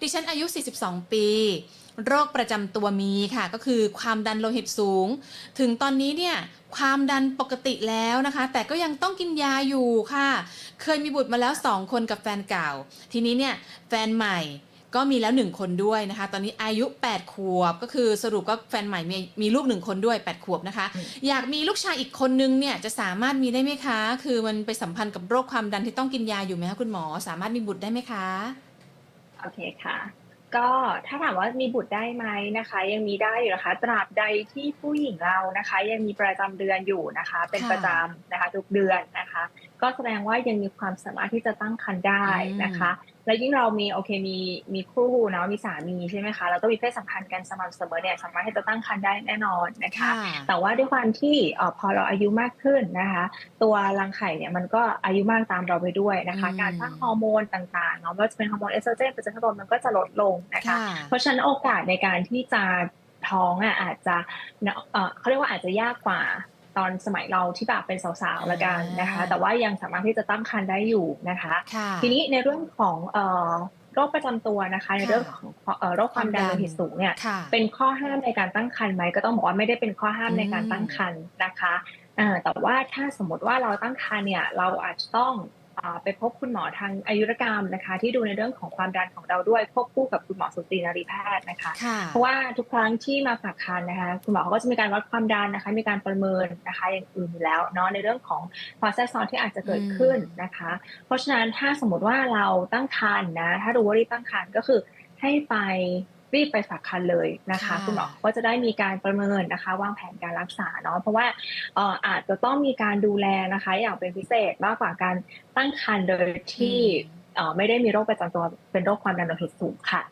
ดิฉันอายุ 42 ปี โรคประจำตัวมีค่ะ ก็คือความดันโลหิตสูง ถึงตอนนี้เนี่ยความดันปกติแล้วนะคะ แต่ก็ยังต้องกินยาอยู่ค่ะ เคยมีบุตรมาแล้ว 2 คนกับแฟนเก่า ทีนี้เนี่ยแฟนใหม่ก็มีแล้ว 1 คนด้วยนะคะ ตอนนี้อายุ 8 ขวบ ก็คือสรุปก็แฟนใหม่มีมีลูก 1 คนด้วย 8 ขวบนะคะอืมอยากมีลูกชายอีกคนนึงเนี่ยจะสามารถมีได้ไหมคะ คือมันไปสัมพันธ์กับโรคความดันที่ต้องกินยาอยู่ไหมคะคุณหมอ สามารถมีบุตรได้ไหมคะ โอเคค่ะ ก็ถ้าถามว่ามีบุตรได้ไหมนะคะ ยังมีได้อยู่นะคะ ตราบใดที่ผู้หญิงเรานะคะ ยังมีประจำเดือนอยู่นะคะ เป็นค่ะประจำนะคะ ทุกเดือนนะคะ ก็แสดงว่ายังมีความสามารถที่จะตั้งครรภ์ได้นะคะ และยิ่งเรามีโอเคมีมีคู่เนาะมีสามีใช่ไหมคะแล้วก็มีเพศสัมพันธ์กันสม่ำเสมอเนี่ยสามารถที่จะตั้งครรภ์ได้แน่นอนนะคะค่ะแต่ว่าด้วยความที่เอ่อพอเราอายุมากขึ้นนะคะ ตัวรังไข่เนี่ยมันก็อายุมากตามเราไปด้วยนะคะอืมการสร้างฮอร์โมนต่างๆเนาะไม่ว่าจะเป็นฮอร์โมนเอสโตรเจนโปรเจสเตอโรนมันก็จะลดลงนะคะค่ะเพราะฉะนั้นโอกาสในการที่จะท้องอะอาจจะเอ่อเขาเรียกว่าอาจจะยากกว่า ตอนสมัยเราที่แบบเป็นสาวๆละกันนะคะอ่าแต่ว่ายังสามารถที่จะตั้งครรภ์ได้อยู่นะคะค่ะทีนี้ในเรื่องของเอ่อโรคประจำตัวนะคะในเรื่องของเอ่อโรคความดันโลหิตสูงเนี่ยค่ะเป็นข้อห้ามในการตั้งครรภ์ไหมก็ต้องบอกว่าไม่ได้เป็นข้อห้ามอืมในการตั้งครรภ์นะคะอ่าแต่ว่าถ้าสมมติว่าเราตั้งครรภ์เนี่ยเราอาจจะต้องอ่า ไปพบคุณหมอทางอายุรกรรมนะคะ ที่ดูในเรื่องของความดันของเราด้วยควบคู่กับคุณหมอสูตินรีแพทย์นะคะค่ะเพราะว่าทุกครั้งที่มาฝากคันนะคะ คุณหมอเขาก็จะมีการวัดความดันนะคะ มีการประเมินนะคะอย่างอื่นอยู่แล้วเนาะในเรื่องของความแทรกซ้อนที่อาจจะเกิดขึ้นนะคะ เพราะฉะนั้นถ้าสมมติว่าเราตั้งครรภ์นะ ถ้ารู้ว่ารีบตั้งครรภ์ก็คือให้ไป รีบไปฝากคันเลยนะคะค่ะคุณหมอก็จะได้มีการประเมินนะคะ วางแผนการรักษาเนาะเพราะว่าเอ่ออาจจะต้องมีการดูแลนะคะ อย่างเป็นพิเศษมากกว่าการตั้งครรภ์โดยที่เอ่อไม่ได้มีโรคประจำตัวเป็นโรคความดันโลหิตสูงค่ะ